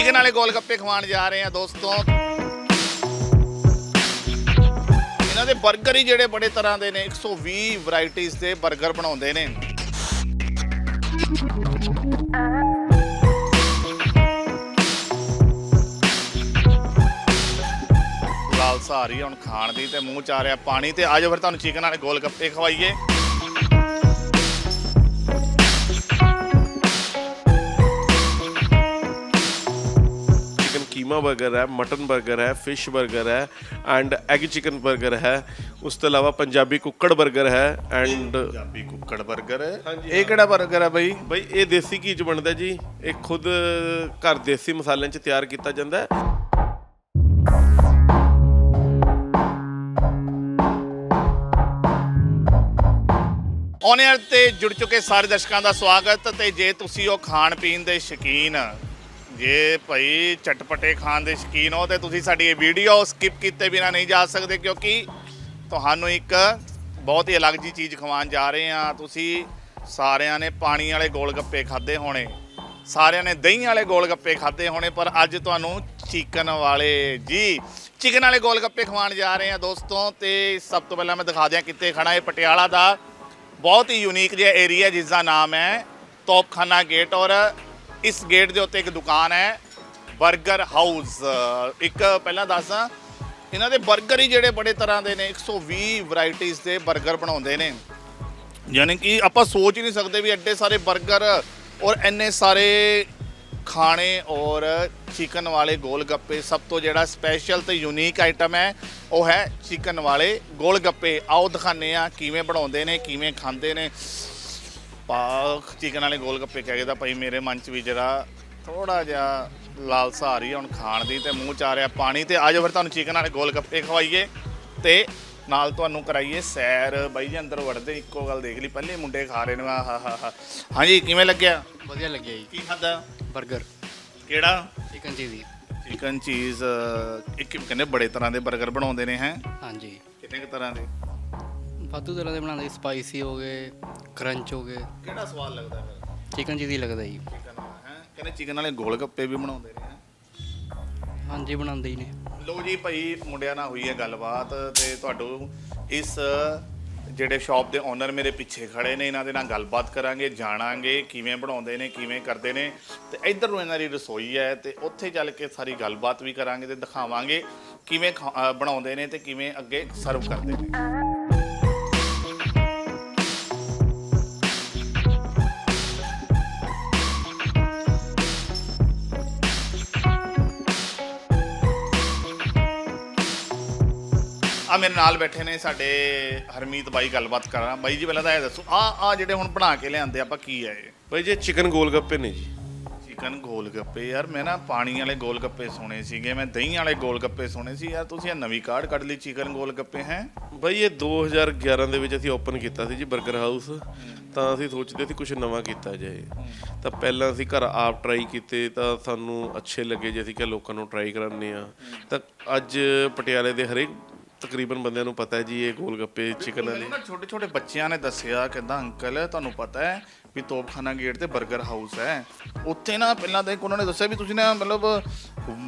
Chicken ਵਾਲੇ ਗੋਲ ਗੱਪੇ ਖਵਾਉਣ ਜਾ ਰਹੇ ਆ ਦੋਸਤੋ। ਇਹਨਾਂ ਦੇ 버ਗਰ ਹੀ ਜਿਹੜੇ ਬੜੇ ਤਰ੍ਹਾਂ ਦੇ ਨੇ 120 ਵੈਰਾਈਟੀਆਂ ਦੇ 버ਗਰ ਬਣਾਉਂਦੇ ਨੇ। ਲਾਲਸਾ ਆ ਰਹੀ ਹੈ ਹੁਣ ਖਾਣ ਦੀ ਤੇ ਮੂੰਹ ਚ ਆ ਰਿਹਾ ਪਾਣੀ ਤੇ। ਆਜੋ ਫਿਰ ਤੁਹਾਨੂੰ ਚਿਕਨ ਵਾਲੇ ਗੋਲ ਗੱਪੇ ਖਵਾਈਏ। ਕੀਮਾ 버ਗਰ ਹੈ ਮਟਨ 버ਗਰ ਹੈ ਫਿਸ਼ 버ਗਰ ਹੈ ਐਂਡ ਐਗ ਚਿਕਨ 버ਗਰ ਹੈ। ਉਸ ਤੋਂ ਇਲਾਵਾ ਪੰਜਾਬੀ ਕੁੱਕੜ 버ਗਰ ਹੈ ਐਂਡ ਪੰਜਾਬੀ ਕੁੱਕੜ 버ਗਰ ਹੈ ਇਹ ਕਿਹੜਾ 버ਗਰ ਹੈ ਬਈ? ਬਈ ਇਹ ਦੇਸੀ ਘੀ ਚ ਬਣਦਾ ਜੀ। ਇਹ ਖੁਦ ਘਰ ਦੇਸੀ ਮਸਾਲਿਆਂ ਚ ਤਿਆਰ ਕੀਤਾ ਜਾਂਦਾ ਔਨ 에ਅਰ ਤੇ ਜੁੜ ਚੁੱਕੇ ਸਾਰੇ ਦਰਸ਼ਕਾਂ ਦਾ ਸਵਾਗਤ ਤੇ ਜੇ ਤੁਸੀਂ ਉਹ ਖਾਣ ਪੀਣ ਦੇ ਸ਼ਕੀਨ ਜੇ ਭਾਈ ਚਟਪਟੇ ਖਾਣ ਦੇ ਸ਼ੌਕੀਨ ਹੋ ਤੇ ਤੁਸੀਂ ਸਾਡੀ ਇਹ ਵੀਡੀਓ ਸਕਿਪ ਕੀਤੇ ਬਿਨਾ ਨਹੀਂ ਜਾ ਸਕਦੇ ਕਿਉਂਕਿ ਤੁਹਾਨੂੰ ਇੱਕ ਬਹੁਤ ਹੀ ਅਲੱਗ ਜੀ ਚੀਜ਼ ਖਵਾਉਣ ਜਾ ਰਹੇ ਹਾਂ। ਤੁਸੀਂ ਸਾਰਿਆਂ ਨੇ ਪਾਣੀ ਵਾਲੇ ਗੋਲ ਗੱਪੇ ਖਾਦੇ ਹੋਣੇ। ਸਾਰਿਆਂ ਨੇ ਦਹੀਂ ਵਾਲੇ ਗੋਲ ਗੱਪੇ ਖਾਦੇ ਹੋਣੇ, ਪਰ ਅੱਜ ਤੁਹਾਨੂੰ ਚਿਕਨ ਵਾਲੇ ਜੀ। ਚਿਕਨ ਵਾਲੇ ਗੋਲ ਗੱਪੇ ਖਵਾਉਣ ਜਾ ਰਹੇ ਹਾਂ ਦੋਸਤੋ ਤੇ ਸਭ ਤੋਂ ਪਹਿਲਾਂ ਮੈਂ ਦਿਖਾ ਦਿਆਂ ਕਿੱਥੇ ਖੜਾ ਇਹ ਪਟਿਆਲਾ ਦਾ। ਬਹੁਤ ਹੀ ਯੂਨੀਕ ਜਿਹਾ ਏਰੀਆ ਜਿਸ ਦਾ ਨਾਮ ਹੈ ਤੋਪਖਾਨਾ ਗੇਟ ਔਰ ਇਸ ਗੇਟ ਦੇ ਉੱਤੇ ਇੱਕ ਦੁਕਾਨ ਹੈ 버ਗਰ ਹਾਊਸ। ਇੱਕ ਪਹਿਲਾਂ ਦੱਸਾਂ, ਇਹਨਾਂ ਦੇ 버ਗਰ ਹੀ ਜਿਹੜੇ ਬੜੇ ਤਰ੍ਹਾਂ ਦੇ ਨੇ 120 ਵੈਰਾਈਟੀਆਂ ਦੇ 버ਗਰ ਬਣਾਉਂਦੇ ਨੇ। ਯਾਨੀ ਕਿ ਆਪਾਂ ਸੋਚ ਹੀ ਨਹੀਂ ਸਕਦੇ ਵੀ ਐਡੇ ਸਾਰੇ 버ਗਰ ਔਰ ਐਨੇ ਸਾਰੇ ਖਾਣੇ ਔਰ ਚਿਕਨ ਵਾਲੇ ਗੋਲ ਗੱਪੇ ਸਭ ਤੋਂ ਜਿਹੜਾ ਸਪੈਸ਼ਲ ਤੇ ਯੂਨੀਕ ਆਈਟਮ ਹੈ, ਉਹ ਹੈ ਚਿਕਨ ਵਾਲੇ ਗੋਲ ਗੱਪੇ ਆਓ ਦਿਖਾਣੇ ਆ ਕਿਵੇਂ ਬਣਾਉਂਦੇ ਨੇ, ਕਿਵੇਂ ਖਾਂਦੇ ਨੇ। ਪਾਕ ਚਿਕਨ ਵਾਲੇ ਗੋਲ ਗੱਪੇ ਕਹਿ ਕੇ ਤਾਂ ਭਾਈ ਮੇਰੇ ਮਨ 'ਚ ਵੀ ਜਿਹੜਾ ਥੋੜਾ ਜਿਹਾ ਲਾਲਸਾ ਆ ਰਹੀ ਹੈ ਹੁਣ ਖਾਣ ਦੀ ਤੇ ਮੂੰਹ 'ਚ ਆ ਰਿਹਾ ਪਾਣੀ ਤੇ ਆਜੋ ਫਿਰ ਤੁਹਾਨੂੰ ਚਿਕਨ ਵਾਲੇ ਗੋਲ ਗੱਪੇ ਖਵਾਈਏ ਤੇ ਨਾਲ ਤੁਹਾਨੂੰ ਕਰਾਈਏ ਸੈਰ। ਬਾਈ ਜੀ ਅੰਦਰ ਵੜਦੇ ਇੱਕੋ ਗੱਲ ਦੇਖ ਲਈ ਪਹਿਲੇ ਮੁੰਡੇ ਖਾ ਰਹੇ ਨੇ ਆਹ ਹਾ ਹਾ ਹਾ। ਹਾਂਜੀ ਕਿਵੇਂ ਲੱਗਿਆ? ਵਧੀਆ ਲੱਗਿਆ ਜੀ। ਕੀ ਖਾਦਾ 버ਗਰ ਕਿਹੜਾ? ਚਿਕਨ ਚੀਜ਼ੀ ਚਿਕਨ ਚੀਜ਼ ਇੱਕ ਕਹਿੰਦੇ ਬੜੇ ਤਰ੍ਹਾਂ ਦੇ 버ਗਰ ਬਣਾਉਂਦੇ ਨੇ ਹੈ? ਹਾਂਜੀ। ਕਿੰਨੇ ਤਰ੍ਹਾਂ ਦੇ? ਵਾਧੂ ਤਰ੍ਹਾਂ ਦੇ ਬਣਾਉਂਦੇ ਸਪਾਈਸੀ ਹੋ ਗਏ ਕਰੰਚ ਹੋ ਗਏ। ਕਿਹੜਾ ਸਵਾਦ ਲੱਗਦਾ ਫਿਰ? ਚਿਕਨ ਚੀਜ਼ੀ ਲੱਗਦਾ ਜੀ। ਚਿਕਨ ਹੈ? ਕਹਿੰਦੇ ਚਿਕਨ ਵਾਲੇ ਗੋਲ ਗੱਪੇ ਵੀ ਬਣਾਉਂਦੇ ਨੇ। ਹਾਂਜੀ ਬਣਾਉਂਦੇ ਹੀ ਨੇ। ਲੋ ਜੀ ਭਾਈ ਮੁੰਡਿਆਂ ਨਾਲ ਹੋਈ ਹੈ ਗੱਲਬਾਤ ਤੇ ਤੁਹਾਨੂੰ ਇਸ ਜਿਹੜੇ ਸ਼ਾਪ ਦੇ ਓਨਰ ਮੇਰੇ ਪਿੱਛੇ ਖੜੇ ਨੇ ਇਹਨਾਂ ਦੇ ਨਾਲ ਗੱਲਬਾਤ ਕਰਾਂਗੇ ਜਾਣਾਂਗੇ ਕਿਵੇਂ ਬਣਾਉਂਦੇ ਨੇ ਕਿਵੇਂ ਕਰਦੇ ਨੇ। ਤੇ ਇੱਧਰ ਨੂੰ ਇਹਨਾਂ ਦੀ ਰਸੋਈ ਹੈ ਤੇ ਉੱਥੇ ਚੱਲ ਕੇ ਸਾਰੀ ਗੱਲਬਾਤ ਵੀ ਕਰਾਂਗੇ ਤੇ ਦਿਖਾਵਾਂਗੇ ਕਿਵੇਂ ਬਣਾਉਂਦੇ ਨੇ ਤੇ ਕਿਵੇਂ ਅੱਗੇ ਸਰਵ ਕਰਦੇ ਨੇ। ਮੇਰੇ ਨਾਲ ਬੈਠੇ ਨੇ ਸਾਡੇ ਹਰਮੀਤ ਬਾਈ ਗੱਲਬਾਤ ਕਰਾਂ ਬਾਈ ਜੀ ਪਹਿਲਾਂ ਤਾਂ ਇਹ ਦੱਸੋ ਆ ਆ ਜਿਹੜੇ ਹੁਣ ਬਣਾ ਕੇ ਲਿਆਂਦੇ ਆਪਾਂ ਕੀ ਹੈ ਇਹ? ਬਈ ਜੇ ਚਿਕਨ ਗੋਲ ਗੱਪੇ ਨੇ ਜੀ। ਚਿਕਨ ਗੋਲ ਗੱਪੇ ਯਾਰ ਮੈਂ ਨਾ ਪਾਣੀ ਵਾਲੇ ਗੋਲ ਗੱਪੇ ਸੁਣੇ ਸੀਗੇ ਮੈਂ ਦਹੀਂ ਵਾਲੇ ਗੋਲ ਗੱਪੇ ਸੁਣੇ ਸੀ। ਯਾਰ ਤੁਸੀਂ ਇਹ ਨਵੀਂ ਕਾਰਡ ਕੱਢ ਲਈ ਚਿਕਨ ਗੋਲ ਗੱਪੇ ਹੈ? ਬਈ ਇਹ 2011 ਦੇ ਵਿੱਚ ਅਸੀਂ ਓਪਨ ਕੀਤਾ ਸੀ ਜੀ 버ਗਰ ਹਾਊਸ। ਤਾਂ ਅਸੀਂ ਸੋਚਦੇ ਸੀ ਕੁਝ ਨਵਾਂ ਕੀਤਾ ਜਾਏ। ਤਾਂ ਪਹਿਲਾਂ ਅਸੀਂ ਘਰ ਆਪ ਟਰਾਈ ਕੀਤੇ ਤਾਂ ਸਾਨੂੰ ਅੱਛੇ ਲੱਗੇ ਜੇ ਅਸੀਂ ਕਿ ਲੋਕਾਂ ਨੂੰ ਟਰਾਈ ਕਰਾਉਂਦੇ ਆ ਤਾਂ ਅੱਜ ਪਟਿਆਲੇ ਦੇ ਹਰੇਕ ਤਕਰੀਬਨ ਬੰਦਿਆਂ ਨੂੰ ਪਤਾ ਹੈ ਜੀ ਇਹ ਗੋਲ ਗੱਪੇ ਚਿਕਨ ਵਾਲੇ। ਮੈਨੂੰ ਛੋਟੇ ਛੋਟੇ ਬੱਚਿਆਂ ਨੇ ਦੱਸਿਆ ਕਹਿੰਦਾ ਅੰਕਲ ਤੁਹਾਨੂੰ ਪਤਾ ਹੈ ਵੀ ਤੋਪਖਾਨਾ ਗੇਟ ਤੇ 버ਗਰ ਹਾਊਸ ਹੈ। ਉੱਥੇ ਨਾ ਪਹਿਲਾਂ ਤਾਂ ਇੱਕ ਉਹਨਾਂ ਨੇ ਦੱਸਿਆ ਵੀ ਤੁਸੀਂ ਨਾ ਮਤਲਬ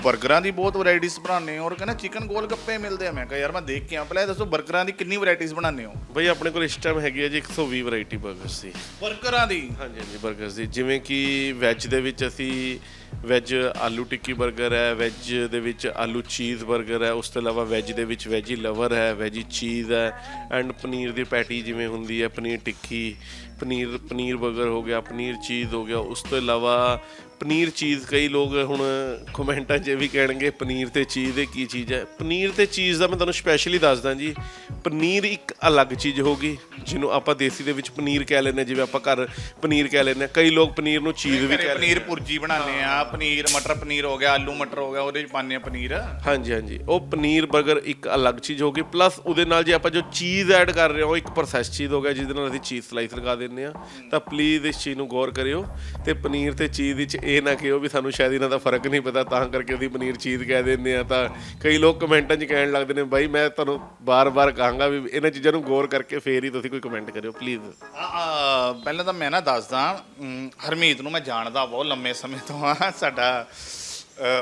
버ਗਰਾਂ ਦੀ ਬਹੁਤ ਵੈਰਾਈਟੀਆਂ ਬਣਾਉਂਦੇ ਹੋ ਔਰ ਕਹਿੰਦਾ ਚਿਕਨ ਗੋਲ ਗੱਪੇ ਮਿਲਦੇ ਆ। ਮੈਂ ਕਿਹਾ ਯਾਰ ਮੈਂ ਦੇਖ ਕੇ ਆ ਪਹਿਲਾਂ ਇਹ ਦੱਸੋ 버ਗਰਾਂ ਦੀ ਕਿੰਨੀ ਵੈਰਾਈਟੀਆਂ ਬਣਾਉਂਦੇ ਹੋ? ਬਈ ਆਪਣੇ ਕੋਲ ਇਸ ਟਾਈਮ ਹੈਗੀ ਹੈ ਜੀ 120 ਵੈਰਾਈਟੀ 버ਗਰਸ ਦੀ। 버ਗਰਾਂ ਦੀ? ਹਾਂਜੀ ਹਾਂਜੀ 버ਗਰਸ ਦੀ। ਜਿਵੇਂ ਕਿ ਵੈਜ ਦੇ ਵਿੱਚ ਅਸੀਂ ਵੈਜ ਆਲੂ ਟਿੱਕੀ 버ਗਰ ਹੈ ਵੈਜ ਦੇ ਵਿੱਚ ਆਲੂ ਚੀਜ਼ 버ਗਰ ਹੈ, ਉਸ ਤੋਂ ਇਲਾਵਾ ਵੈਜ ਦੇ ਵਿੱਚ ਵੈਜੀ ਲਵਰ ਹੈ ਵੈਜੀ ਚੀਜ਼ ਹੈ ਐਂਡ ਪਨੀਰ ਦੀ ਪੈਟੀ ਜਿਵੇਂ ਹੁੰਦੀ ਹੈ, ਪਨੀਰ ਟਿੱਕੀ, ਪਨੀਰ ਪਨੀਰ 버ਗਰ ਹੋ ਗਿਆ, ਪਨੀਰ ਚੀਜ਼ ਹੋ ਗਿਆ, ਉਸ ਤੋਂ ਇਲਾਵਾ ਪਨੀਰ ਚੀਜ਼ ਕਈ ਲੋਕ ਹੁਣ ਕਮੈਂਟਾਂ 'ਚ ਇਹ ਵੀ ਕਹਿਣਗੇ ਪਨੀਰ ਤੇ ਚੀਜ਼ ਇਹ ਕੀ ਚੀਜ਼ ਹੈ? ਪਨੀਰ ਤੇ ਚੀਜ਼ ਦਾ ਮੈਂ ਤੁਹਾਨੂੰ ਸਪੈਸ਼ਲੀ ਦੱਸਦਾ ਜੀ ਪਨੀਰ ਇੱਕ ਅਲੱਗ ਚੀਜ਼ ਹੋਗੀ ਜਿਹਨੂੰ ਆਪਾਂ ਦੇਸੀ ਦੇ ਵਿੱਚ ਪਨੀਰ ਕਹਿ ਲੈਂਦੇ ਜਿਵੇਂ ਆਪਾਂ ਘਰ ਪਨੀਰ ਕਹਿ ਲੈਂਦੇ ਕਈ ਲੋਕ ਪਨੀਰ ਨੂੰ ਚੀਜ਼ ਵੀ ਘਰੇ ਕਹਿ ਪਨੀਰ ਭੁਰਜੀ ਬਣਾਉਂਦੇ ਆ ਪਨੀਰ ਮਟਰ ਪਨੀਰ ਹੋ ਗਿਆ ਆਲੂ ਮਟਰ ਹੋ ਗਿਆ ਉਹਦੇ ਚ ਪਾਉਂਦੇ ਆ ਪਨੀਰ। ਹਾਂਜੀ ਹਾਂਜੀ। ਉਹ ਪਨੀਰ 버ਗਰ ਇੱਕ ਅਲੱਗ ਚੀਜ਼ ਹੋਗੀ ਪਲੱਸ ਉਹਦੇ ਨਾਲ ਜੇ ਆਪਾਂ ਜੋ ਚੀਜ਼ ਐਡ ਕਰ ਰਹੇ ਹਾਂ ਉਹ ਇੱਕ ਪ੍ਰੋਸੈਸ ਚੀਜ਼ ਹੋ ਗਿਆ ਜਿਹਦੇ ਨਾਲ ਅਸੀਂ ਚੀਜ਼ ਸਲਾਈਸ ਲਗਾ ਦਿੰਦੇ ਆ ਤਾਂ ਪਲੀਜ਼ ਇਸ ਚੀਜ਼ ਨੂੰ ਗੌਰ ਕਰਿਓ। ਤੇ ਪਨੀਰ ਤੇ ਚੀਜ਼ ਵਿੱਚ ਇਹ ਨਾ ਕਿਹੋ ਵੀ ਸਾਨੂੰ ਸ਼ਾਇਦ ਇਹਨਾਂ ਦਾ ਫ਼ਰਕ ਨਹੀਂ ਪਤਾ, ਤਾਂ ਕਰਕੇ ਉਹਦੀ ਪਨੀਰ ਚੀਜ਼ ਕਹਿ ਦਿੰਦੇ ਆ। ਤਾਂ ਕਈ ਲੋਕ ਕਮੈਂਟਾਂ 'ਚ ਕਹਿਣ ਲੱਗਦੇ ਨੇ, ਬਾਈ, ਮੈਂ ਤੁਹਾਨੂੰ ਬਾਰ-ਬਾਰ ਕਹਾਂਗਾ ਵੀ ਇਹਨਾਂ ਚੀਜ਼ਾਂ ਨੂੰ ਗੌਰ ਕਰਕੇ ਫੇਰ ਹੀ ਤੁਸੀਂ ਕੋਈ ਕਮੈਂਟ ਕਰਿਓ ਪਲੀਜ਼ ਪਹਿਲਾਂ ਤਾਂ ਮੈਂ ਨਾ ਦੱਸਦਾ ਹਰਮੀਤ ਨੂੰ ਮੈਂ ਜਾਣਦਾ ਬਹੁਤ ਲੰਮੇ ਸਮੇਂ ਤੋਂ ਆ ਸਾਡਾ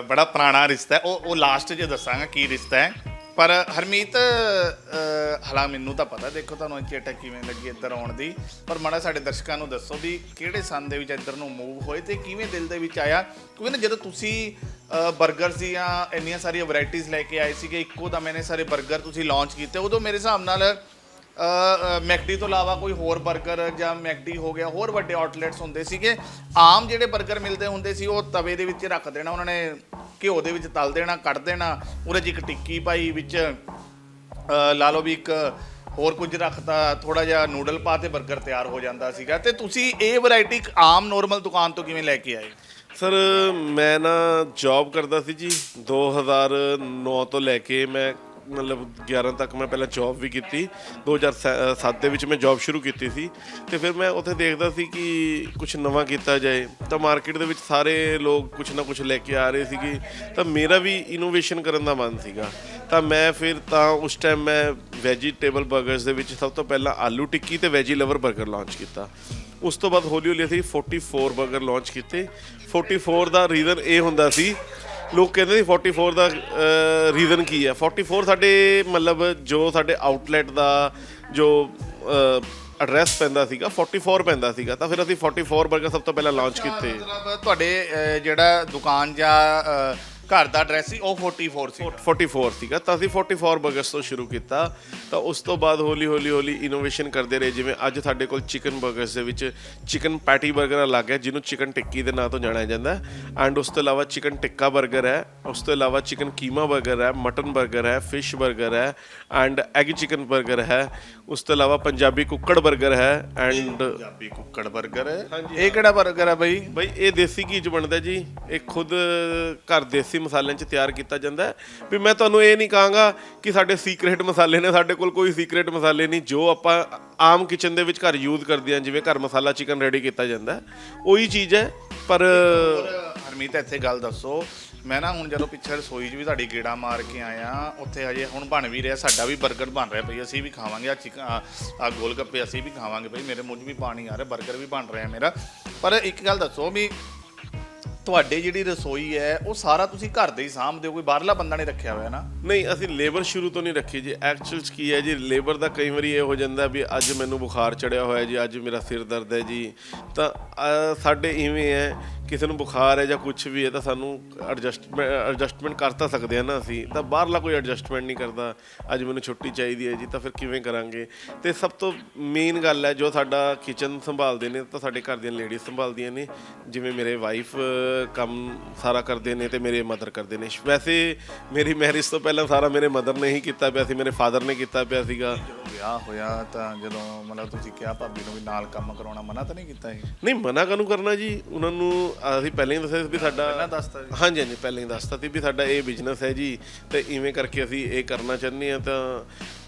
ਬੜਾ ਪੁਰਾਣਾ ਰਿਸ਼ਤਾ ਹੈ। ਉਹ ਉਹ ਲਾਸਟ 'ਚ ਦੱਸਾਂਗਾ ਕੀ ਰਿਸ਼ਤਾ ਹੈ। ਪਰ ਹਰਮੀਤ ਅਹ, ਹਾਲਾਂ ਮੈਨੂੰ ਤਾਂ ਪਤਾ ਦੇਖੋ ਤੁਹਾਨੂੰ ਇਹ ਚੇਟਾ ਕਿਵੇਂ ਲੱਗੀ ਇੱਧਰ ਆਉਣ ਦੀ। ਪਰ ਮਾੜਾ ਸਾਡੇ ਦਰਸ਼ਕਾਂ ਨੂੰ ਦੱਸੋ ਵੀ ਕਿਹੜੇ ਸੰਨ ਦੇ ਵਿੱਚ ਇੱਧਰ ਨੂੰ ਮੂਵ ਹੋਏ ਤੇ ਕਿਵੇਂ ਦਿਲ ਦੇ ਵਿੱਚ ਆਇਆ? ਕਿਉਂਕਿ ਨਾ ਜਦੋਂ ਤੁਸੀਂ ਬਰਗਰ ਸੀ ਜਾਂ ਇੰਨੀਆਂ ਸਾਰੀਆਂ ਵੈਰਾਈਟੀਆਂ ਲੈ ਕੇ ਆਏ ਸੀਗੇ ਇੱਕੋ ਦਾ ਮੈਨੇ ਸਾਰੇ ਬਰਗਰ ਤੁਸੀਂ ਲਾਂਚ ਕੀਤੇ ਉਦੋਂ ਮੇਰੇ ਹਿਸਾਬ ਨਾਲ ਮੈਕਡੀ ਤੋਂ ਇਲਾਵਾ ਕੋਈ ਹੋਰ 버ਗਰ ਜਾਂ ਮੈਕਡੀ ਹੋ ਗਿਆ ਹੋਰ ਵੱਡੇ ਆਊਟਲੈਟਸ ਹੁੰਦੇ ਸੀਗੇ। ਆਮ ਜਿਹੜੇ 버ਗਰ ਮਿਲਦੇ ਹੁੰਦੇ ਸੀ ਉਹ ਤਵੇ ਦੇ ਵਿੱਚ ਰੱਖ ਦੇਣਾ ਉਹਨਾਂ ਨੇ ਘਿਓ ਦੇ ਵਿੱਚ ਤਲ ਦੇਣਾ, ਕੱਢ ਦੇਣਾ, ਉਹਦੇ 'ਚ ਇੱਕ ਟਿੱਕੀ ਪਾਈ, ਵਿੱਚ ਲਾ ਲਓ ਵੀ ਇੱਕ ਹੋਰ ਕੁਝ ਰੱਖਤਾ ਥੋੜਾ ਜਿਹਾ ਨੂਡਲ ਪਾ ਤੇ 버ਗਰ ਤਿਆਰ ਹੋ ਜਾਂਦਾ ਸੀਗਾ। ਤੇ ਤੁਸੀਂ ਇਹ ਵੈਰਾਈਟੀ ਆਮ ਨੋਰਮਲ ਦੁਕਾਨ ਤੋਂ ਕਿਵੇਂ ਲੈ ਕੇ ਆਏ? ਸਰ, ਮੈਂ ਨਾ ਜੌਬ ਕਰਦਾ ਸੀ ਜੀ 2009 ਤੋਂ ਲੈ ਕੇ ਮੈਂ ਮਤਲਬ 11 ਤੱਕ ਮੈਂ ਪਹਿਲਾਂ ਜੌਬ ਵੀ ਕੀਤੀ। 2007 ਦੇ ਵਿੱਚ ਮੈਂ ਜੌਬ ਸ਼ੁਰੂ ਕੀਤੀ ਸੀ। ਤੇ ਫਿਰ ਮੈਂ ਉੱਥੇ ਦੇਖਦਾ ਸੀ ਕਿ ਕੁਝ ਨਵਾਂ ਕੀਤਾ ਜਾਏ। ਤਾਂ ਮਾਰਕੀਟ ਦੇ ਵਿੱਚ ਸਾਰੇ ਲੋਕ ਕੁਝ ਨਾ ਕੁਝ ਲੈ ਕੇ ਆ ਰਹੇ ਸੀਗੇ। ਤਾਂ ਮੇਰਾ ਵੀ ਇਨੋਵੇਸ਼ਨ ਕਰਨ ਦਾ ਮਨ ਸੀਗਾ। ਤਾਂ ਮੈਂ ਫਿਰ ਤਾਂ ਉਸ ਟਾਈਮ ਮੈਂ ਵੈਜੀਟੇਬਲ 버ਗਰਸ ਦੇ ਵਿੱਚ ਸਭ ਤੋਂ ਪਹਿਲਾਂ ਆਲੂ ਟਿੱਕੀ ਤੇ ਵੈਜੀ ਲਵਰ 버ਗਰ ਲਾਂਚ ਕੀਤਾ। ਉਸ ਤੋਂ ਬਾਅਦ ਹੌਲੀ ਹੌਲੀ ਅਸੀਂ 44 버ਗਰ ਲਾਂਚ ਕੀਤੇ। 44 ਦਾ ਰੀਜ਼ਨ ਇਹ ਹੁੰਦਾ ਸੀ ਲੋਕ ਕਹਿੰਦੇ ਸੀ 44 ਦਾ ਰੀਜ਼ਨ ਕੀ ਹੈ? 44 ਸਾਡੇ ਮਤਲਬ ਜੋ ਸਾਡੇ ਆਊਟਲੈਟ ਦਾ ਜੋ ਐਡਰੈਸ ਪੈਂਦਾ ਸੀਗਾ 44 ਪੈਂਦਾ ਸੀਗਾ, ਤਾਂ ਫਿਰ ਅਸੀਂ 44 버ਗਰ ਸਭ ਤੋਂ ਪਹਿਲਾਂ ਲਾਂਚ ਕੀਤੇ। ਤੁਹਾਡੇ ਜਿਹੜਾ ਦੁਕਾਨ ਜਾਂ ਘਰ ਦਾ ਐਡਰੈਸ ਸੀ ਉਹ 44 ਸੀ 44 ਸੀਗਾ। ਤਾਂ ਅਸੀਂ 44 버ਗਰਸ ਤੋਂ ਸ਼ੁਰੂ ਕੀਤਾ। ਤਾਂ ਉਸ ਤੋਂ ਬਾਅਦ ਹੌਲੀ ਹੌਲੀ ਹੌਲੀ ਇਨੋਵੇਸ਼ਨ ਕਰਦੇ ਰਹੇ। ਜਿਵੇਂ ਅੱਜ ਸਾਡੇ ਕੋਲ ਚਿਕਨ 버ਗਰਸ ਦੇ ਵਿੱਚ ਚਿਕਨ ਪੈਟੀ 버ਗਰ ਅਲੱਗ ਹੈ ਜਿਹਨੂੰ ਚਿਕਨ ਟਿੱਕੀ ਦੇ ਨਾਂ ਤੋਂ ਜਾਣਿਆ ਜਾਂਦਾ ਐਂਡ ਉਸ ਤੋਂ ਇਲਾਵਾ ਚਿਕਨ ਟਿੱਕਾ 버ਗਰ ਹੈ। ਉਸ ਤੋਂ ਇਲਾਵਾ ਚਿਕਨ ਕੀਮਾ ਬਰਗਰ ਹੈ ਮਟਨ ਬਰਗਰ ਹੈ ਫਿਸ਼ ਬਰਗਰ ਹੈ ਐਂਡ ਐਗ ਚਿਕਨ ਬਰਗਰ ਹੈ। ਉਸ ਤੋਂ ਇਲਾਵਾ ਪੰਜਾਬੀ ਕੁੱਕੜ ਬਰਗਰ ਹੈ ਐਂਡ ਪੰਜਾਬੀ ਕੁੱਕੜ ਬਰਗਰ ਹੈ। ਇਹ ਕਿਹੜਾ ਬਰਗਰ ਹੈ ਬਾਈ? ਬਾਈ ਇਹ ਦੇਸੀ ਘੀ ਚ ਬਣਦਾ ਜੀ। ਇਹ ਖੁਦ ਘਰ ਦੇਸੀ ਮਸਾਲਿਆਂ ਚ ਤਿਆਰ ਕੀਤਾ ਜਾਂਦਾ ਹੈ। ਵੀ ਮੈਂ ਤੁਹਾਨੂੰ ਇਹ ਨਹੀਂ ਕਹਾਂਗਾ ਕਿ ਸਾਡੇ ਸੀਕ੍ਰੇਟ ਮਸਾਲੇ ਨੇ, ਸਾਡੇ ਕੋਲ ਕੋਈ ਸੀਕ੍ਰੇਟ ਮਸਾਲੇ ਨਹੀਂ, ਜੋ ਆਪਾਂ ਆਮ ਕਿਚਨ ਦੇ ਵਿੱਚ ਘਰ ਯੂਜ਼ ਕਰਦੇ ਹਾਂ ਜਿਵੇਂ ਘਰ ਮਸਾਲਾ ਚਿਕਨ ਰੈਡੀ ਕੀਤਾ ਜਾਂਦਾ ਉਹੀ ਚੀਜ਼ ਹੈ, ਪਰ ਹਰਮੀਤ, ਇੱਥੇ ਗੱਲ ਦੱਸੋ। ਮੈਂ ਨਾ ਹੁਣ ਜਦੋਂ ਪਿੱਛੇ ਰਸੋਈ 'ਚ ਵੀ ਤੁਹਾਡੀ ਗੇੜਾ ਮਾਰ ਕੇ ਆਇਆ, ਉੱਥੇ ਹਜੇ ਹੁਣ ਬਣ ਵੀ ਰਿਹਾ, ਸਾਡਾ ਵੀ 버ਗਰ ਬਣ ਰਿਹਾ ਭਈ ਅਸੀਂ ਵੀ ਖਾਵਾਂਗੇ ਆ ਚਿਕਨ ਆ ਗੋਲ ਗੱਪੇ ਅਸੀਂ ਵੀ ਖਾਵਾਂਗੇ ਭਈ ਮੇਰੇ ਮੂੰਹ 'ਚ ਵੀ ਪਾਣੀ ਆ ਰਿਹਾ 버ਗਰ ਵੀ ਬਣ ਰਿਹਾ ਮੇਰਾ। ਪਰ ਇੱਕ ਗੱਲ ਦੱਸੋ ਵੀ ਤੁਹਾਡੇ ਜਿਹੜੀ ਰਸੋਈ ਹੈ ਉਹ ਸਾਰਾ ਤੁਸੀਂ ਘਰ ਦੇ ਹੀ ਸਾਂਭਦੇ ਹੋ ਕੋਈ ਬਾਹਰਲਾ ਬੰਦਾ ਨਹੀਂ ਰੱਖਿਆ ਹੋਇਆ ਨਾ? ਨਹੀਂ ਅਸੀਂ ਲੇਬਰ ਸ਼ੁਰੂ ਤੋਂ ਨਹੀਂ ਰੱਖੀ ਜੀ। ਐਕਚੁਅਲ ਚ ਕੀ ਹੈ ਜੀ? ਲੇਬਰ ਦਾ ਕਈ ਵਾਰੀ ਇਹ ਹੋ ਜਾਂਦਾ ਵੀ ਅੱਜ ਮੈਨੂੰ ਬੁਖਾਰ ਚੜਿਆ ਹੋਇਆ ਜੀ ਅੱਜ ਮੇਰਾ ਸਿਰ ਦਰਦ ਹੈ ਜੀ। ਤਾਂ ਅਹ, ਸਾਡੇ ਇਵੇਂ ਹੈ ਕਿਸੇ ਨੂੰ ਬੁਖਾਰ ਹੈ ਜਾਂ ਕੁਝ ਵੀ ਹੈ ਤਾਂ ਸਾਨੂੰ ਐਡਜਸਟਮੈਂਟ ਐਡਜਸਟਮੈਂਟ ਕਰ ਤਾਂ ਸਕਦੇ ਆ ਨਾ ਅਸੀਂ। ਤਾਂ ਬਾਹਰਲਾ ਕੋਈ ਐਡਜਸਟਮੈਂਟ ਨਹੀਂ ਕਰਦਾ ਅੱਜ ਮੈਨੂੰ ਛੁੱਟੀ ਚਾਹੀਦੀ ਹੈ ਜੀ ਤਾਂ ਫਿਰ ਕਿਵੇਂ ਕਰਾਂਗੇ? ਤੇ ਸਭ ਤੋਂ ਮੇਨ ਗੱਲ ਹੈ ਜੋ ਸਾਡਾ ਕਿਚਨ ਸੰਭਾਲਦੇ ਨੇ ਤਾਂ ਸਾਡੇ ਘਰ ਦੀਆਂ ਲੇਡੀਜ਼ ਸੰਭਾਲਦੀਆਂ ਨੇ। ਜਿਵੇਂ ਮੇਰੇ ਵਾਈਫ ਕੰਮ ਸਾਰਾ ਕਰਦੇ ਨੇ ਤੇ ਮੇਰੇ ਮਦਰ ਕਰਦੇ ਨੇ। ਵੈਸੇ ਮੇਰੀ ਮੈਰਿਜ ਤੋਂ ਪਹਿਲਾਂ ਸਾਰਾ ਮੇਰੇ ਮਦਰ ਨੇ ਹੀ ਕੀਤਾ ਪਿਆ ਸੀ ਮੇਰੇ ਫਾਦਰ ਨੇ ਕੀਤਾ ਪਿਆ ਸੀਗਾ। ਵਿਆਹ ਹੋਇਆ ਤਾਂ ਜਦੋਂ ਮਤਲਬ ਤੁਸੀਂ ਕਿਹਾ ਭਾਬੀ ਨੂੰ ਵੀ ਨਾਲ ਕੰਮ ਕਰਾਉਣਾ ਮਨਾ ਤਾਂ ਨਹੀਂ ਕੀਤਾ ਇਹ? ਨਹੀਂ ਮਨਾ ਕਾਹਨੂੰ ਕਰਨਾ ਜੀ? ਉਹਨਾਂ ਨੂੰ ਅਸੀਂ ਪਹਿਲਾਂ ਹੀ ਦੱਸਿਆ ਸੀ ਵੀ ਸਾਡਾ ਪਹਿਲਾਂ ਦੱਸਤਾ ਜੀ। ਹਾਂਜੀ ਹਾਂਜੀ ਪਹਿਲਾਂ ਹੀ ਦੱਸਤਾ ਸੀ ਵੀ ਸਾਡਾ ਇਹ ਬਿਜ਼ਨਸ ਹੈ ਜੀ ਤੇ ਇਵੇਂ ਕਰਕੇ ਅਸੀਂ ਇਹ ਕਰਨਾ ਚਾਹੁੰਦੇ ਆ ਤਾਂ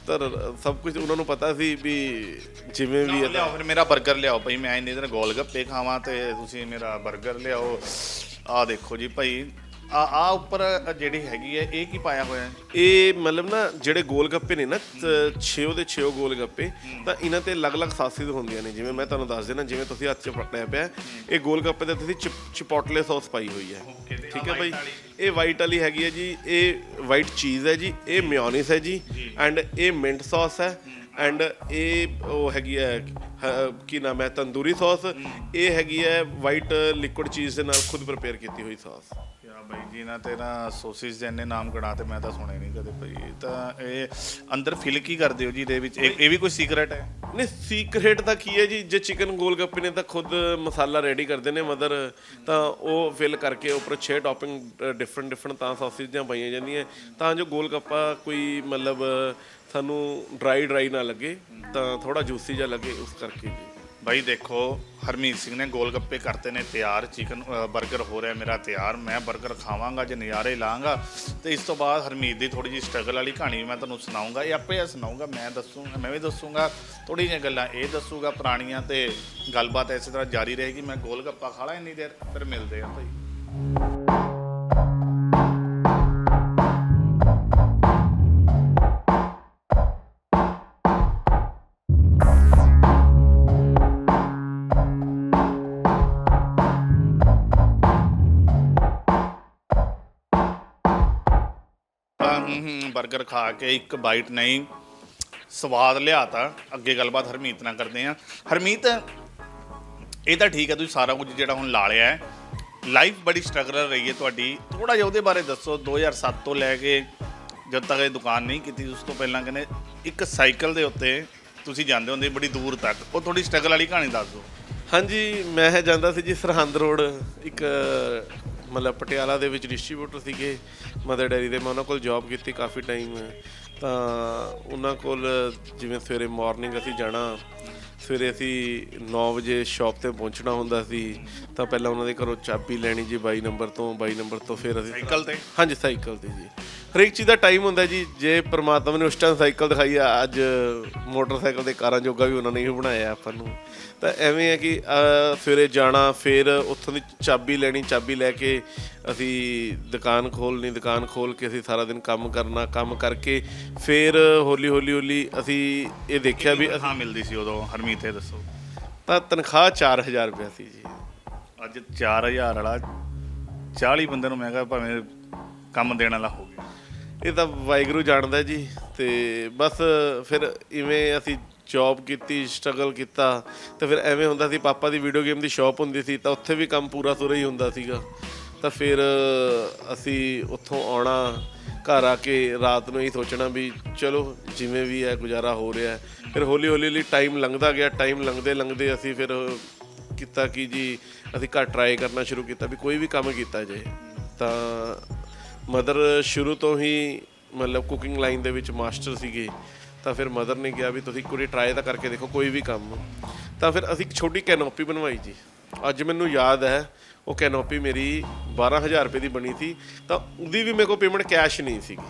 ਤਾਂ ਸਭ ਕੁਝ ਉਹਨਾਂ ਨੂੰ ਪਤਾ ਸੀ ਵੀ ਜਿਵੇਂ ਵੀ ਲਿਆਓ ਫਿਰ ਮੇਰਾ 버ਗਰ ਲਿਆਓ ਭਾਈ ਮੈਂ ਇੰਨੇ ਦਿਨ ਗੋਲ ਗੱਪੇ ਖਾਵਾਂ ਤੇ ਤੁਸੀਂ ਮੇਰਾ 버ਗਰ ਲਿਆਓ। ਆਹ ਦੇਖੋ ਜੀ ਭਾਈ ਆ ਆ ਉੱਪਰ ਜਿਹੜੀ ਹੈਗੀ ਹੈ ਇਹ ਕੀ ਪਾਇਆ ਹੋਇਆ ਹੈ? ਇਹ ਮਤਲਬ ਨਾ ਜਿਹੜੇ ਗੋਲ ਗੱਪੇ ਨੇ ਨਾ 6 ਦੇ 6 ਗੋਲ ਗੱਪੇ ਤਾਂ ਇਹਨਾਂ ਤੇ ਅਲੱਗ-ਅਲੱਗ ਸਾਸਿਸ ਹੁੰਦੀਆਂ ਨੇ। ਜਿਵੇਂ ਮੈਂ ਤੁਹਾਨੂੰ ਦੱਸ ਦੇਣਾ ਜਿਵੇਂ ਤੁਸੀਂ ਹੱਥ 'ਚ ਪਕੜਿਆ ਪਿਆ ਇਹ ਗੋਲ ਗੱਪੇ ਤੇ ਤੁਸੀਂ ਚਿਪ- ਚਿਪੋਟਲੇ ਸੌਸ ਪਾਈ ਹੋਈ ਹੈ। ਠੀਕ ਹੈ ਭਾਈ ਇਹ ਵਾਈਟ ਵਾਲੀ ਹੈਗੀ ਹੈ ਜੀ ਇਹ ਵਾਈਟ ਚੀਜ਼ ਹੈ ਜੀ ਇਹ ਮਿਓਨੀਸ ਹੈ ਜੀ ਐਂਡ ਇਹ ਮਿੰਟ ਸੌਸ ਹੈ ਐਂਡ ਇਹ ਉਹ ਹੈਗੀ ਹੈ ਹ- ਕੀ ਨਾਮ ਹੈ ਤੰਦੂਰੀ ਸੌਸ ਇਹ ਹੈਗੀ ਹੈ ਵਾਈਟ ਲਿਕੁਇਡ ਚੀਜ਼ ਦੇ ਨਾਲ ਖੁਦ ਪ੍ਰਿਪੇਅਰ ਕੀਤੀ ਹੋਈ ਸੌਸ ਯਾ ਬਾਈ ਜੀ, ਨਾ ਤੇ ਨਾ ਸੋਸਿਸ ਦੇ ਇੰਨੇ ਨਾਮ ਗਣਾ ਤੇ ਮੈਂ ਤਾਂ ਸੁਣੇ ਨਹੀਂ ਕਦੇ ਭਾਈ ਤਾਂ ਇਹ ਅੰਦਰ ਫਿਲ ਕੀ ਕਰਦੇ ਹੋ ਜੀ ਇਹਦੇ ਵਿੱਚ? ਇਹ ਇਹ ਵੀ ਕੋਈ ਸੀਕ੍ਰੇਟ ਹੈ? ਨਹੀਂ ਸੀਕ੍ਰੇਟ ਤਾਂ ਕੀ ਹੈ ਜੀ? ਜੇ ਚਿਕਨ ਗੋਲਗੱਪੇ ਨੇ ਤਾਂ ਖੁਦ ਮਸਾਲਾ ਰੈਡੀ ਕਰਦੇ ਨੇ ਮਦਰ ਤਾਂ ਉਹ ਫਿਲ ਕਰਕੇ ਉੱਪਰ 6 ਟੌਪਿੰਗ ਡਿਫਰੈਂਟ ਡਿਫਰੈਂਟ ਤਾਂ ਸੌਸਿਸ ਪਾਈਆਂ ਜਾਂਦੀਆਂ। ਤਾਂ ਜੋ ਗੋਲਗੱਪਾ ਕੋਈ ਮਤਲਬ ਸਾਨੂੰ ਡਰਾਈ ਡਰਾਈ ਨਾ ਲੱਗੇ, ਤਾਂ ਥੋੜਾ ਜੂਸੀ ਜਿਹਾ ਲੱਗੇ ਉਸ ਕਰਕੇ ਜੀ। ਭਾਈ ਦੇਖੋ, ਹਰਮੀਤ ਸਿੰਘ ਨੇ ਗੋਲ ਗੱਪੇ ਕਰਤੇ ਨੇ ਤਿਆਰ ਚਿਕਨ 버ਗਰ ਹੋ ਰਿਹਾ ਮੇਰਾ ਤਿਆਰ, ਮੈਂ 버ਗਰ ਖਾਵਾਂਗਾ ਜੇ ਨਜ਼ਾਰੇ ਲਾਂਗਾ। ਤੇ ਇਸ ਤੋਂ ਬਾਅਦ ਹਰਮੀਤ ਦੀ ਥੋੜੀ ਜਿਹੀ ਸਟਰਗਲ ਵਾਲੀ ਕਹਾਣੀ ਵੀ ਮੈਂ ਤੁਹਾਨੂੰ ਸੁਣਾਉਂਗਾ, ਇਹ ਆਪੇ ਸੁਣਾਉਂਗਾ, ਮੈਂ ਦੱਸੂਗਾ, ਮੈਂ ਵੀ ਦੱਸੂਗਾ ਥੋੜੀ ਜਿਹੀਆਂ ਗੱਲਾਂ ਇਹ ਦੱਸੂਗਾ ਪੁਰਾਣੀਆਂ ਤੇ ਗੱਲਬਾਤ ਇਸੇ ਤਰ੍ਹਾਂ ਜਾਰੀ ਰਹੇਗੀ, ਮੈਂ ਗੋਲ ਗੱਪਾ ਖਾ ਲਾ ਇੰਨੀ ਦੇਰ, ਫਿਰ ਮਿਲਦੇ ਆ ਭਾਈ 버ਗਰ ਖਾ ਕੇ ਇੱਕ ਬਾਈਟ ਨਹੀਂ, ਸਵਾਦ ਲਿਆਤਾ ਅੱਗੇ ਗੱਲਬਾਤ ਹਰਮੀਤ ਨਾਲ ਕਰਦੇ ਆ ਹਰਮੀਤ, ਇਹ ਤਾਂ ਠੀਕ ਹੈ, ਤੁਸੀਂ ਸਾਰਾ ਕੁਝ ਜਿਹੜਾ ਹੁਣ ਲਾ ਲਿਆ ਹੈ। ਲਾਈਫ ਬੜੀ ਸਟਰਗਲ ਰਹੀ ਹੈ ਤੁਹਾਡੀ। ਥੋੜਾ ਜਿਹਾ ਉਹਦੇ ਬਾਰੇ ਦੱਸੋ 2007 ਤੋਂ ਲੈ ਕੇ ਜਦ ਤੱਕ ਇਹ ਦੁਕਾਨ ਨਹੀਂ ਕੀਤੀ, ਉਸ ਤੋਂ ਪਹਿਲਾਂ ਕਹਿੰਦੇ ਇੱਕ ਸਾਈਕਲ ਦੇ ਉੱਤੇ ਤੁਸੀਂ ਜਾਂਦੇ ਹੁੰਦੇ, ਬੜੀ ਦੂਰ ਤੱਕ। ਉਹ ਥੋੜੀ ਸਟਰਗਲ ਵਾਲੀ ਕਹਾਣੀ ਦੱਸ ਦਿਓ। ਹਾਂਜੀ, ਮੈਂ ਜਾਂਦਾ ਸੀ ਜੀ ਸਰਹੰਦ ਰੋਡ, ਇੱਕ, ਮਤਲਬ ਪਟਿਆਲਾ ਦੇ ਵਿੱਚ ਡਿਸਟ੍ਰੀਬਿਊਟਰ ਸੀਗੇ। ਮਦਰ ਡੈਰੀ ਦੇ ਮੈਂ ਉਹਨਾਂ ਕੋਲ ਜੌਬ ਕੀਤੀ ਕਾਫੀ ਟਾਈਮ ਤਾਂ ਉਹਨਾਂ ਕੋਲ ਜਿਵੇਂ ਸਵੇਰੇ ਮਾਰਨਿੰਗ ਅਸੀਂ ਜਾਣਾ ਸਵੇਰੇ ਅਸੀਂ 9 ਵਜੇ ਸ਼ਾਪ ਤੇ ਪਹੁੰਚਣਾ ਹੁੰਦਾ ਸੀ ਤਾਂ ਪਹਿਲਾਂ ਉਹਨਾਂ ਦੇ ਘਰੋਂ ਚਾਬੀ ਲੈਣੀ ਜੀ 22 ਨੰਬਰ ਤੋਂ 22 ਨੰਬਰ ਤੋਂ ਫਿਰ ਅਸੀਂ ਸਾਈਕਲ ਤੇ? ਹਾਂਜੀ ਸਾਈਕਲ ਤੇ ਜੀ। ਹਰੇਕ ਚੀਜ਼ ਦਾ ਟਾਈਮ ਹੁੰਦਾ ਜੀ ਜੇ ਪ੍ਰਮਾਤਮਾ ਨੇ ਉਸ ਟਾਈਮ ਸਾਈਕਲ ਦਿਖਾਈ ਆ ਅੱਜ ਮੋਟਰਸਾਈਕਲ ਦੇ ਕਾਰਾਂ ਜੋਗਾ ਵੀ ਉਹਨਾਂ ਨੇ ਹੀ ਬਣਾਇਆ ਆਪਾਂ ਨੂੰ। ਤਾਂ ਐਵੇਂ ਹੈ ਕਿ ਸਵੇਰੇ ਜਾਣਾ ਫਿਰ ਉੱਥੋਂ ਦੀ ਚਾਬੀ ਲੈਣੀ ਚਾਬੀ ਲੈ ਕੇ ਅਸੀਂ ਦੁਕਾਨ ਖੋਲਣੀ ਦੁਕਾਨ ਖੋਲ ਕੇ ਅਸੀਂ ਸਾਰਾ ਦਿਨ ਕੰਮ ਕਰਨਾ ਕੰਮ ਕਰਕੇ ਫਿਰ ਹੌਲੀ ਹੌਲੀ ਹੌਲੀ ਅਸੀਂ ਇਹ ਦੇਖਿਆ ਵੀ ਹਾਂ ਮਿਲਦੀ ਸੀ ਉਦੋਂ? ਹਰਮੀਤ ਇਹ ਦੱਸੋ। ਤਾਂ ਤਨਖਾਹ 4000 ਰੁਪਏ ਸੀ ਜੀ। ਅੱਜ 4000 ਵਾਲਾ 40 ਬੰਦੇ ਨੂੰ ਮੈਂ ਕਿਹਾ ਭਾਵੇਂ ਕੰਮ ਦੇਣ ਵਾਲਾ ਹੋ ਗਿਆ। ਇਹ ਤਾਂ ਵਾਹਿਗੁਰੂ ਜਾਣਦਾ ਜੀ ਤੇ ਬਸ ਫਿਰ ਇਵੇਂ ਅਸੀਂ ਜੌਬ ਕੀਤੀ ਸਟਰਗਲ ਕੀਤਾ, ਤੇ ਫਿਰ ਐਵੇਂ ਹੁੰਦਾ ਸੀ ਪਾਪਾ ਦੀ ਵੀਡੀਓ ਗੇਮ ਦੀ ਸ਼ਾਪ ਹੁੰਦੀ ਸੀ ਤਾਂ ਉੱਥੇ ਵੀ ਕੰਮ ਪੂਰਾ ਸੂਰਾ ਹੀ ਹੁੰਦਾ ਸੀਗਾ। ਤਾਂ ਫਿਰ ਅਸੀਂ ਉੱਥੋਂ ਆਉਣਾ, ਘਰ ਆ ਕੇ ਰਾਤ ਨੂੰ ਹੀ ਸੋਚਣਾ ਵੀ ਚਲੋ ਜਿਵੇਂ ਵੀ ਹੈ ਗੁਜ਼ਾਰਾ ਹੋ ਰਿਹਾ ਫਿਰ ਹੌਲੀ ਹੌਲੀ ਹੌਲੀ ਟਾਈਮ ਲੰਘਦਾ ਗਿਆ ਟਾਈਮ ਲੰਘਦੇ ਲੰਘਦੇ ਅਸੀਂ ਫਿਰ ਕੀਤਾ ਕਿ ਜੀ, ਅਸੀਂ ਘਰ ਟਰਾਈ ਕਰਨਾ ਸ਼ੁਰੂ ਕੀਤਾ ਵੀ ਕੋਈ ਵੀ ਕੰਮ ਕੀਤਾ ਜਾਏ। ਤਾਂ ਮਦਰ ਸ਼ੁਰੂ ਤੋਂ ਹੀ ਮਤਲਬ ਕੁਕਿੰਗ ਲਾਈਨ ਦੇ ਵਿੱਚ ਮਾਸਟਰ ਸੀਗੇ ਤਾਂ ਫਿਰ ਮਦਰ ਨੇ ਕਿਹਾ ਵੀ ਤੁਸੀਂ ਵਾਰੀ ਟਰਾਈ ਤਾਂ ਕਰਕੇ ਦੇਖੋ ਕੋਈ ਵੀ ਕੰਮ। ਤਾਂ ਫਿਰ ਅਸੀਂ ਇੱਕ ਛੋਟੀ ਕੈਨੋਪੀ ਬਣਵਾਈ ਜੀ। ਅੱਜ ਮੈਨੂੰ ਯਾਦ ਹੈ ਉਹ ਕੈਨੋਪੀ ਮੇਰੀ 12000 ਰੁਪਏ ਦੀ ਬਣੀ ਸੀ ਤਾਂ ਉਹਦੀ ਵੀ ਮੇਰੇ ਕੋਲ ਪੇਮੈਂਟ ਕੈਸ਼ ਨਹੀਂ ਸੀਗੀ।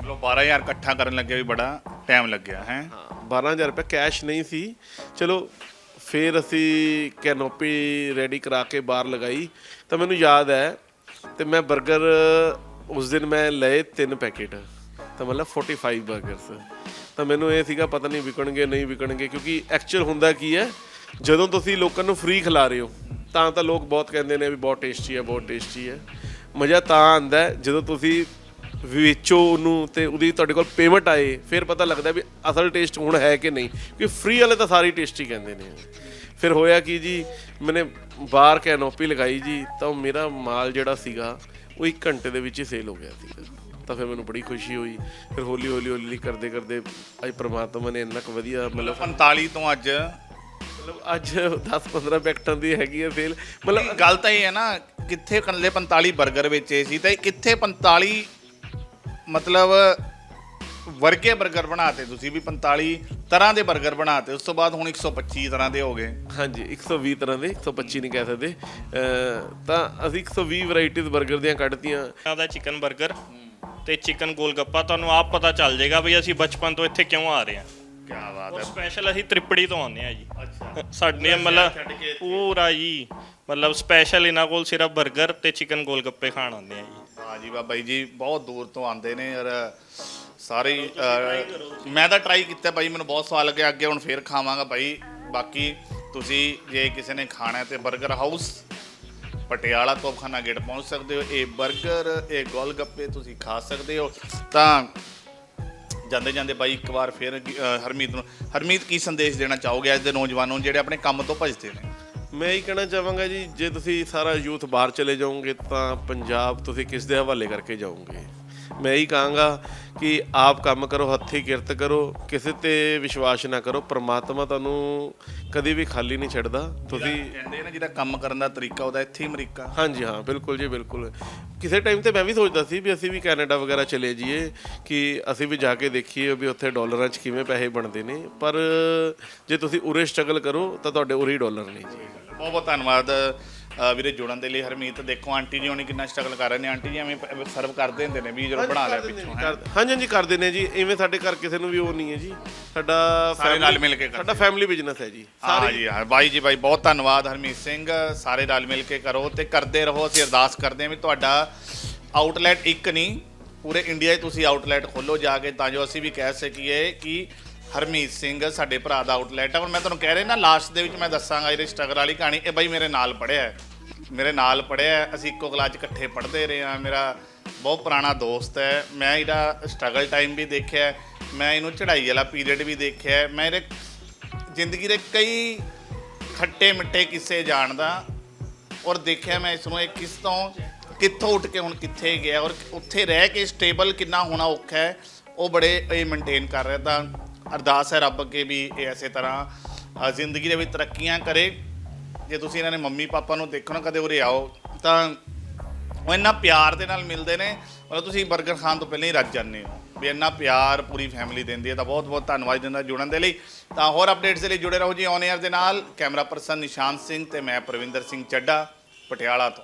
ਮਤਲਬ 12000 ਇਕੱਠਾ ਕਰਨ ਲੱਗੇ ਵੀ ਬੜਾ ਟਾਈਮ ਲੱਗਿਆ ਹੈ? ਹਾਂ 12000 ਰੁਪਏ ਕੈਸ਼ ਨਹੀਂ ਸੀ। ਚਲੋ ਫਿਰ ਅਸੀਂ ਕੈਨੋਪੀ ਰੈਡੀ ਕਰਾ ਕੇ ਬਾਹਰ ਲਗਾਈ। ਤਾਂ ਮੈਨੂੰ ਯਾਦ ਹੈ ਤੇ ਮੈਂ 버ਗਰ ਉਸ ਦਿਨ ਮੈਂ ਲਏ ਤਿੰਨ ਪੈਕੇਟ, ਤਾਂ ਮਤਲਬ 45 버ਗਰਸ ਤਾਂ ਮੈਨੂੰ ਇਹ ਸੀਗਾ ਪਤਾ ਨਹੀਂ ਵਿਕਣਗੇ ਨਹੀਂ ਵਿਕਣਗੇ, ਕਿਉਂਕਿ ਐਕਚੁਅਲ ਹੁੰਦਾ ਕੀ ਹੈ, ਜਦੋਂ ਤੁਸੀਂ ਲੋਕਾਂ ਨੂੰ ਫ੍ਰੀ ਖਿਲਾ ਰਹੇ ਹੋ, ਤਾਂ ਤਾਂ ਲੋਕ ਬਹੁਤ ਕਹਿੰਦੇ ਨੇ ਵੀ ਬਹੁਤ ਟੇਸਟੀ ਹੈ, ਬਹੁਤ ਟੇਸਟੀ ਹੈ। ਮਜ਼ਾ ਤਾਂ ਆਉਂਦਾ ਜਦੋਂ ਤੁਸੀਂ ਵੇਚੋ ਉਹਨੂੰ ਤੇ ਉਹਦੀ ਤੁਹਾਡੇ ਕੋਲ ਪੇਮੈਂਟ ਆਏ, ਫਿਰ ਪਤਾ ਲੱਗਦਾ ਵੀ ਅਸਲ ਟੇਸਟ ਹੁਣ ਹੈ ਕਿ ਨਹੀਂ, ਕਿਉਂਕਿ ਫ੍ਰੀ ਵਾਲੇ ਤਾਂ ਸਾਰੇ ਟੇਸਟੀ ਕਹਿੰਦੇ ਨੇ। ਫਿਰ ਹੋਇਆ ਕੀ ਜੀ, ਮੈਨੇ ਬਾਹਰ ਕੈਨੋਪੀ ਲਗਾਈ ਜੀ, ਤਾਂ ਉਹ ਮੇਰਾ ਮਾਲ ਜਿਹੜਾ ਸੀਗਾ ਉਹ 1 ਘੰਟੇ ਦੇ ਵਿੱਚ ਹੀ ਸੇਲ ਹੋ ਗਿਆ ਸੀਗਾ। ਤਾਂ ਫਿਰ ਮੈਨੂੰ ਬੜੀ ਖੁਸ਼ੀ ਹੋਈ। ਫਿਰ ਹੌਲੀ ਹੌਲੀ ਹੌਲੀ ਕਰਦੇ ਕਰਦੇ ਅੱਜ ਪ੍ਰਮਾਤਮਾ ਨੇ ਇੰਨਾ ਕੁ ਵਧੀਆ ਮਤਲਬ 45 ਤੋਂ ਅੱਜ। ਮਤਲਬ ਅੱਜ 10 15 ਪੈਕਟਾਂ ਦੀ ਹੈਗੀ ਹੈ ਸੇਲ ਮਤਲਬ ਗੱਲ ਤਾਂ ਇਹ ਹੈ ਨਾ ਕਿੱਥੇ ਇਕੱਲੇ 45 버ਗਰ ਵੇਚੇ ਸੀ ਤੇ ਕਿੱਥੇ 45 ਮਤਲਬ ਵਰਕੇ 버ਗਰ ਬਣਾਤੇ ਤੁਸੀਂ ਵੀ 45 ਤਰ੍ਹਾਂ ਦੇ 버ਗਰ ਬਣਾਤੇ ਉਸ ਤੋਂ ਬਾਅਦ ਹੁਣ 125 ਤਰ੍ਹਾਂ ਦੇ ਹੋ ਗਏ। ਹਾਂਜੀ 120 ਤਰ੍ਹਾਂ ਦੇ 125 ਨਹੀਂ ਕਹਿ ਸਕਦੇ। ਤਾਂ ਅਸੀਂ 120 ਵੈਰਾਈਟੀਜ਼ 버ਗਰ ਦੀਆਂ ਕੱਢਤੀਆਂ। ਇਹਨਾਂ ਦਾ ਚਿਕਨ 버ਗਰ ਤੇ ਚਿਕਨ ਗੋਲਗੱਪਾ ਤੁਹਾਨੂੰ ਆਪ ਪਤਾ ਚੱਲ ਜਾਏਗਾ ਵੀ ਅਸੀਂ ਬਚਪਨ ਤੋਂ ਇੱਥੇ ਕਿਉਂ ਆ ਰਹੇ ਹਾਂ। ਕੀ ਬਾਤ ਹੈ। ਸਪੈਸ਼ਲ ਅਸੀਂ ਤ੍ਰਿਪੜੀ ਤੋਂ ਆਉਂਦੇ ਹਾਂ ਜੀ। ਅੱਛਾ। ਸਾਡੇ ਮਤਲਬ ਪੂਰਾ ਜੀ ਮਤਲਬ ਸਪੈਸ਼ਲ ਇਹਨਾਂ ਕੋਲ ਸਿਰਫ 버ਗਰ ਤੇ ਚਿਕਨ ਗੋਲਗੱਪੇ ਖਾਣ ਆਉਂਦੇ ਆ ਜੀ। ਹਾਂ ਜੀ ਬਾਬਾ ਜੀ ਬਹੁਤ ਦੂਰ ਤੋਂ ਆਉਂਦੇ ਨੇ ਔਰ ਸਾਰੇ ਹੀ, ਅਹ, ਮੈਂ ਤਾਂ ਟਰਾਈ ਕੀਤਾ ਬਾਈ ਮੈਨੂੰ ਬਹੁਤ ਸਵਾਦ ਲੱਗਿਆ ਅੱਗੇ ਹੁਣ ਫੇਰ ਖਾਵਾਂਗਾ ਬਾਈ ਬਾਕੀ ਤੁਸੀਂ ਜੇ ਕਿਸੇ ਨੇ ਖਾਣਾ ਹੈ ਤੇ 버ਗਰ ਹਾਊਸ ਪਟਿਆਲਾ ਤੋਪਖਾਨਾ ਗੇਟ ਪਹੁੰਚ ਸਕਦੇ ਹੋ। ਇਹ 버ਗਰ ਇਹ ਗੋਲਗੱਪੇ ਤੁਸੀਂ ਖਾ ਸਕਦੇ ਹੋ। ਤਾਂ ਜਾਂਦੇ ਜਾਂਦੇ ਬਾਈ ਇੱਕ ਵਾਰ ਫੇਰ ਅਹ, ਹਰਮੀਤ ਨੂੰ ਹਰਮੀਤ ਕੀ ਸੰਦੇਸ਼ ਦੇਣਾ ਚਾਹੋਗੇ ਅੱਜ ਦੇ ਨੌਜਵਾਨਾਂ ਨੂੰ ਜਿਹੜੇ ਆਪਣੇ ਕੰਮ ਤੋਂ ਭੱਜਦੇ ਨੇ? ਮੈਂ ਇਹ ਕਹਿਣਾ ਚਾਹਾਂਗਾ ਜੀ ਜੇ ਤੁਸੀਂ ਸਾਰਾ ਯੂਥ ਬਾਹਰ ਚਲੇ ਜਾਓਗੇ ਤਾਂ ਪੰਜਾਬ ਤੁਸੀਂ ਕਿਸ ਦੇ ਹਵਾਲੇ ਕਰਕੇ ਜਾਓਗੇ? ਮੈਂ ਇਹ ਕਹਾਂਗਾ ਕਿ ਆਪ ਕੰਮ ਕਰੋ ਹੱਥੀਂ ਕਿਰਤ ਕਰੋ ਕਿਸੇ ਤੇ ਵਿਸ਼ਵਾਸ ਨਾ ਕਰੋ। ਪ੍ਰਮਾਤਮਾ ਤੁਹਾਨੂੰ ਕਦੀ ਵੀ ਖਾਲੀ ਨਹੀਂ ਛੱਡਦਾ। ਤੁਸੀਂ ਕਹਿੰਦੇ ਨੇ ਜਿਹੜਾ ਕੰਮ ਕਰਨ ਦਾ ਤਰੀਕਾ ਉਹਦਾ ਇੱਥੇ ਹੀ ਅਮਰੀਕਾ। ਹਾਂਜੀ ਹਾਂ ਬਿਲਕੁਲ ਜੀ ਬਿਲਕੁਲ। ਕਿਸੇ ਟਾਈਮ ਤੇ ਮੈਂ ਵੀ ਸੋਚਦਾ ਸੀ ਵੀ ਅਸੀਂ ਵੀ ਕੈਨੇਡਾ ਵਗੈਰਾ ਚਲੇ ਜਾਈਏ ਕਿ ਅਸੀਂ ਵੀ ਜਾ ਕੇ ਦੇਖੀਏ ਵੀ ਉੱਥੇ ਡਾਲਰਾਂ 'ਚ ਕਿਵੇਂ ਪੈਸੇ ਬਣਦੇ ਨੇ। ਪਰ ਜੇ ਤੁਸੀਂ ਉਰੇ ਸਟਰਗਲ ਕਰੋ ਤਾਂ ਤੁਹਾਡੇ ਉਰੇ ਹੀ ਡਾਲਰ ਨੇ ਜੀ। ਬਹੁਤ ਬਹੁਤ ਧੰਨਵਾਦ। ਵੀਰੇ ਜੁੜਨ ਦੇ ਲਈ ਹਰਮੀਤ ਦੇਖੋ ਆਂਟੀ ਜੀ ਹੋਣੀ ਕਿੰਨਾ ਸਟਰਗਲ ਕਰ ਰਹੇ ਨੇ। ਆਂਟੀ ਜੀ ਐਵੇਂ ਸਰਵ ਕਰਦੇ ਹੁੰਦੇ ਨੇ ਵੀ ਜਦੋਂ ਬਣਾ ਲਿਆ ਪਿੱਛੋਂ ਹੈਂ। ਹਾਂਜੀ ਹਾਂਜੀ ਕਰਦੇ ਨੇ ਜੀ। ਇਵੇਂ ਸਾਡੇ ਘਰ ਕਿਸੇ ਨੂੰ ਵੀ ਉਹ ਨਹੀਂ ਹੈ ਜੀ। ਸਾਡਾ ਸਾਰੇ family- ਰਲ ਮਿਲ ਕੇ ਕਰਦੇ ਸਾਡਾ ਫੈਮਿਲੀ ਬਿਜ਼ਨਸ ਹੈ ਜੀ। ਹਾਂ ਜੀ ਹਾਂ। ਬਾਈ ਜੀ ਬਾਈ ਬਹੁਤ ਧੰਨਵਾਦ ਹਰਮੀਤ ਸਿੰਘ। ਸਾਰੇ ਰਲ ਮਿਲ ਕੇ ਕਰੋ ਤੇ ਕਰਦੇ ਰਹੋ। ਅਸੀਂ ਅਰਦਾਸ ਕਰਦੇ ਹਾਂ ਵੀ ਤੁਹਾਡਾ ਆਊਟਲੈਟ ਇੱਕ ਨਹੀਂ ਪੂਰੇ ਇੰਡੀਆ 'ਚ ਤੁਸੀਂ ਆਊਟਲੈਟ ਖੋਲੋ ਜਾ ਕੇ ਤਾਂ ਜੋ ਅਸੀਂ ਵੀ ਕਹਿ ਸਕੀਏ ਕਿ ਹਰਮੀਤ ਸਿੰਘ ਸਾਡੇ ਭਰਾ ਦਾ ਆਊਟਲੈਟ ਹੈ ਹੁਣ ਮੈਂ ਤੁਹਾਨੂੰ ਕਹਿ ਰਿਹਾ ਨਾ ਲਾਸਟ ਦੇ ਵਿੱਚ ਮੈਂ ਦੱਸਾਂਗਾ ਇਹਦੇ ਸਟਰਗਲ ਵਾਲੀ ਕਹਾਣੀ। ਇਹ ਬਾਈ ਮੇਰੇ ਨਾਲ ਪੜਿਆ ਹੈ। ਮੇਰੇ ਨਾਲ ਪੜਿਆ ਅਸੀਂ ਇੱਕੋ ਕਲਾਸ 'ਚ ਇਕੱਠੇ ਪੜ੍ਹਦੇ ਰਹੇ ਹਾਂ। ਮੇਰਾ ਬਹੁਤ ਪੁਰਾਣਾ ਦੋਸਤ ਹੈ। ਮੈਂ ਇਹਦਾ ਸਟਰਗਲ ਟਾਈਮ ਵੀ ਦੇਖਿਆ ਮੈਂ ਇਹਨੂੰ ਚੜ੍ਹਾਈ ਵਾਲਾ ਪੀਰੀਅਡ ਵੀ ਦੇਖਿਆ ਮੈਂ ਇਹਦੇ ਜ਼ਿੰਦਗੀ ਦੇ ਕਈ ਖੱਟੇ ਮਿੱਟੇ ਕਿੱਸੇ ਜਾਣਦਾ ਔਰ ਦੇਖਿਆ ਮੈਂ ਇਸ ਨੂੰ ਇਹ ਕਿਸ ਤੋਂ, ਕਿੱਥੋਂ ਉੱਠ ਕੇ ਹੁਣ ਕਿੱਥੇ ਗਿਆ ਔਰ ਉੱਥੇ ਰਹਿ ਕੇ ਸਟੇਬਲ ਕਿੰਨਾ ਹੋਣਾ ਔਖਾ ਹੈ, ਉਹ ਬੜੇ ਇਹ ਮੇਨਟੇਨ ਕਰ ਰਿਹਾ ਤਾਂ ਅਰਦਾਸ ਹੈ ਰੱਬ ਅੱਗੇ ਵੀ ਇਹ ਐਸੇ ਤਰ੍ਹਾਂ ਜ਼ਿੰਦਗੀ ਦੇ ਵਿੱਚ ਤਰੱਕੀਆਂ ਕਰੇ। ਜੇ ਤੁਸੀਂ ਇਹਨਾਂ ਨੇ ਮੰਮੀ ਪਾਪਾ ਨੂੰ ਦੇਖੋ ਨਾ ਕਦੇ ਉਰੇ ਆਓ, ਤਾਂ ਉਹ ਇੰਨਾ ਪਿਆਰ ਦੇ ਨਾਲ ਮਿਲਦੇ ਨੇ, ਮਤਲਬ ਤੁਸੀਂ 버ਗਰ ਖਾਣ ਤੋਂ ਪਹਿਲਾਂ ਹੀ ਰੱਜ ਜਾਂਦੇ ਹੋ, ਵੀ ਇੰਨਾ ਪਿਆਰ ਪੂਰੀ ਫੈਮਿਲੀ ਦਿੰਦੀ ਹੈ, ਤਾਂ ਬਹੁਤ ਬਹੁਤ ਧੰਨਵਾਦ ਦਿੰਦਾ ਜੁੜਨ ਦੇ ਲਈ। ਤਾਂ ਹੋਰ ਅਪਡੇਟਸ ਦੇ ਲਈ ਜੁੜੇ ਰਹੋ ਜੀ ਔਨ 에ਅਰ ਦੇ ਨਾਲ, ਕੈਮਰਾ ਪਰਸਨ ਨਿਸ਼ਾਨ ਸਿੰਘ ਤੇ ਮੈਂ ਪ੍ਰਵਿੰਦਰ ਸਿੰਘ ਚੱਡਾ ਪਟਿਆਲਾ ਤੋਂ।